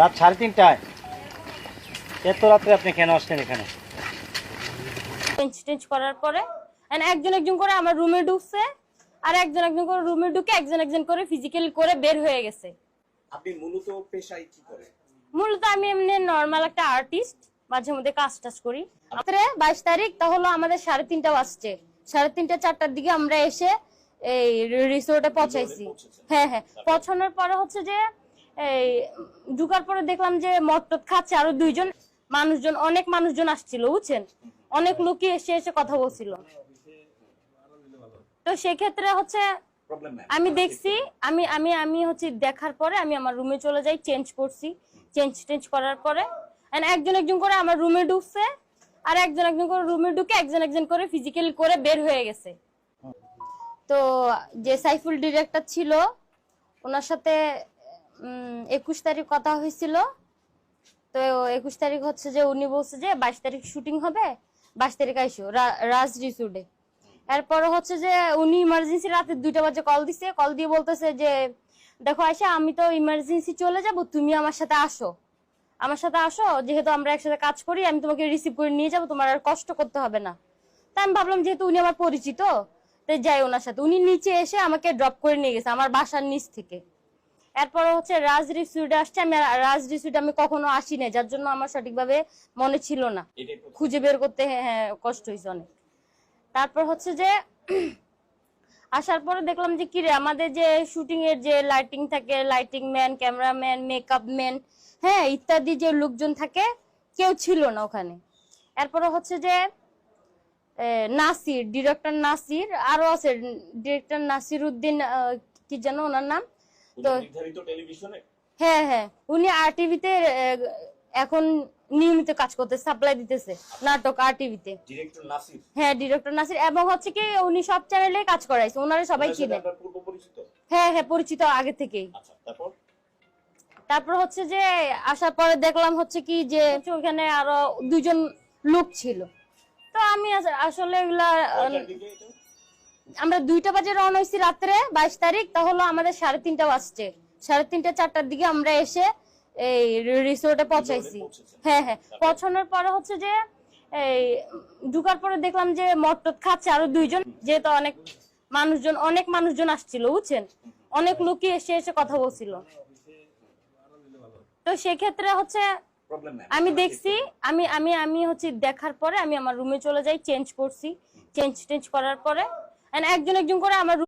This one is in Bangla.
রাত সাড়ে তিনটায়। এত রাত্রে আপনি কেন আসলেন এখানে? চেঞ্জ টেঞ্জ করার পরে একজন একজন করে আমার রুমে ঢুকছে আর একজন একজন করে রুমে ঢুকে একজন একজন করে ফিজিক্যাল করে বের হয়ে গেছে। আপনি মূলত পেশায় কি করেন? মূলত আমি এমনি নর্মাল একটা আর্টিস্ট মাঝে মধ্যে কাজ টাজ করি। রাত্রে বাইশ তারিখ তা হলো আমাদের সাড়ে তিনটা বাজছে সাড়ে তিনটা চারটার দিকে আমরা এসে এই রিসোর্টে পৌঁছাইছি। হ্যাঁ হ্যাঁ। পৌঁছানোর পরে হচ্ছে যে এই ঢুকার পরে দেখলাম যে মদ টদ খাচ্ছে আরও দুইজন মানুষজন অনেক মানুষজন আসছিল বুঝছেন? অনেক লোকই এসে এসে কথা বলছিল। তো সেক্ষেত্রে হচ্ছে আমি দেখছি আমি আমি আমি হচ্ছে দেখার পরে আমি আমার রুমে চলে যাই চেঞ্জ করছি। চেঞ্জ টেঞ্জ করার পরে একজন একজন করে আমার রুমে ঢুকছে আর একজন একজন করে রুমে ঢুকে একজন একজন করে ফিজিক্যাল করে বের হয়ে গেছে। তো যে সাইফুল ডিরেক্টর ছিল ওনার সাথে একুশ তারিখ কথা হয়েছিল। তো একুশ তারিখ হচ্ছে যে উনি বলছে যে বাইশ তারিখ শুটিং হবে, বাইশ তারিখ আইসো রাজ রিসুডে এরপর হচ্ছে যে উনি ইমার্জেন্সি রাতে দুইটা বাজে কল দিছে কল দিয়ে বলতেছে যে, দেখো আয়সা আমি তো ইমার্জেন্সি চলে যাব, তুমি আমার সাথে আসো। আমার সাথে আসো, যেহেতু আমরা একসাথে কাজ করি, আমি তোমাকে রিসিভ করে নিয়ে যাব, তোমার আর কষ্ট করতে হবে না। তাই আমি ভাবলাম, যেহেতু উনি আমার পরিচিত, তাই যাই ওনার সাথে। উনি নিচে এসে আমাকে ড্রপ করে নিয়ে গেছে, আমার বাসার নিচ থেকে। এরপর হচ্ছে রাজ রিসুইটে আসছে আমি আর- রাজ রিসুইটে আমি কখনো আসি নাই যার জন্য আমার সঠিকভাবে মনে ছিল না। খুঁজে বের করতে হ্যাঁ হ্যাঁ কষ্ট হয়েছে অনেক। তারপর হচ্ছে যে আসার পরে দেখলাম যে কিরে আমাদের যে শুটিং এর যে লাইটিং থাকে lighting man cameraman makeup man হ্যাঁ ইত্যাদি যে লোকজন থাকে কেউ ছিল না ওখানে। এরপরে হচ্ছে যে নাসির ডিরেক্টর নাসির আরও আছে ডিরেক্টর নাসির উদ্দিন কি যেন ওনার নাম? তো নির্ধারিত টেলিভিশনে হ্যাঁ হ্যাঁ। উনি আর টিভিতে এখন নিয়মিত কাজ করতে সাপ্লাই দিতেছে নাটক আর টিভিতে ডিরেক্টর নাসির হ্যাঁ ডিরেক্টর নাসির এবং হচ্ছে কি উনি সব চ্যানেলে কাজ করাইছে ওনারা সবাই চিনে। হ্যাঁ হ্যাঁ পরিচিত আগে থেকেই। আচ্ছা তারপর? তারপর হচ্ছে যে আসার পরে দেখলাম হচ্ছে কি যে ওখানে আরও দুজন লোক ছিল। তো আমি আস- আসলে এগুলা? আমরা দুইটা বাজে রওনা হয়েছি রাত্রে বাইশ তারিখ তাহলে আমাদের সাড়ে তিনটা বাজছে। সাড়ে তিনটা চারটার দিকে আমরা এসে এই রিসোর্টে পৌঁছাইছি। হ্যাঁ হ্যাঁ। পৌঁছানোর পরে হচ্ছে যে এই ঢুকার পরে দেখলাম যে মদ টদ খাচ্ছে আরও দুইজন যেহেতু অনেক মানুষজন অনেক মানুষজন আসছিল বুঝছেন? অনেক লোকই এসে এসে কথা বলছিল। তো সেক্ষেত্রে হচ্ছে আমি দেখছি আমি আমি আমি হচ্ছে দেখার পরে আমি আমার রুমে চলে যাই চেঞ্জ করছি। চেঞ্জ টেঞ্জ করার পরে একজন একজন করে আমার